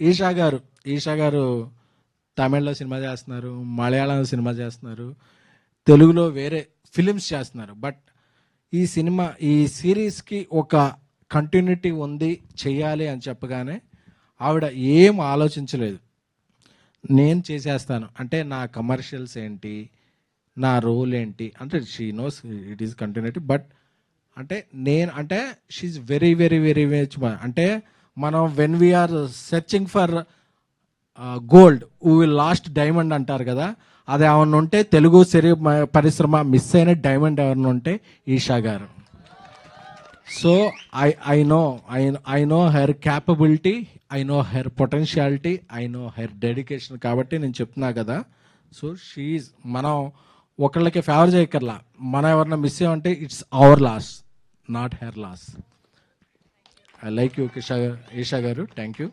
ఈషా గారు ఈషా గారు తమిళ్ళో సినిమా చేస్తున్నారు మలయాళంలో సినిమా చేస్తున్నారు తెలుగులో వేరే ఫిలిమ్స్ చేస్తున్నారు. బట్ ఈ సినిమా ఈ సిరీస్కి ఒక కంటిన్యూటీ ఉంది చేయాలి అని చెప్పగానే ఆవిడ ఏం ఆలోచించలేదు. నేను చేసేస్తాను. అంటే నా కమర్షియల్స్ ఏంటి నా రోల్ ఏంటి అంటే she knows it is continuity but అంటే నేను అంటే she very very very much అంటే మనం when we are searching for gold you will last diamond అంటారు కదా. అది ఏమన్నా ఉంటే తెలుగు సిరి పరిశ్రమ మిస్ అయిన డైమండ్ ఏమన్నా ఉంటే Esha garu. So I I know I I know her capability I know her potentiality I know her dedication కాబట్టి నేను చెప్తున్నా కదా. సో షీఈ్ మనం ఒకళ్ళకి ఫేవర్ చేయక్కర్లా. మనం ఎవరన్నా miss అయ్యామంటే it's our loss not her loss I like you, Kesha, Esha Garu. Thank you.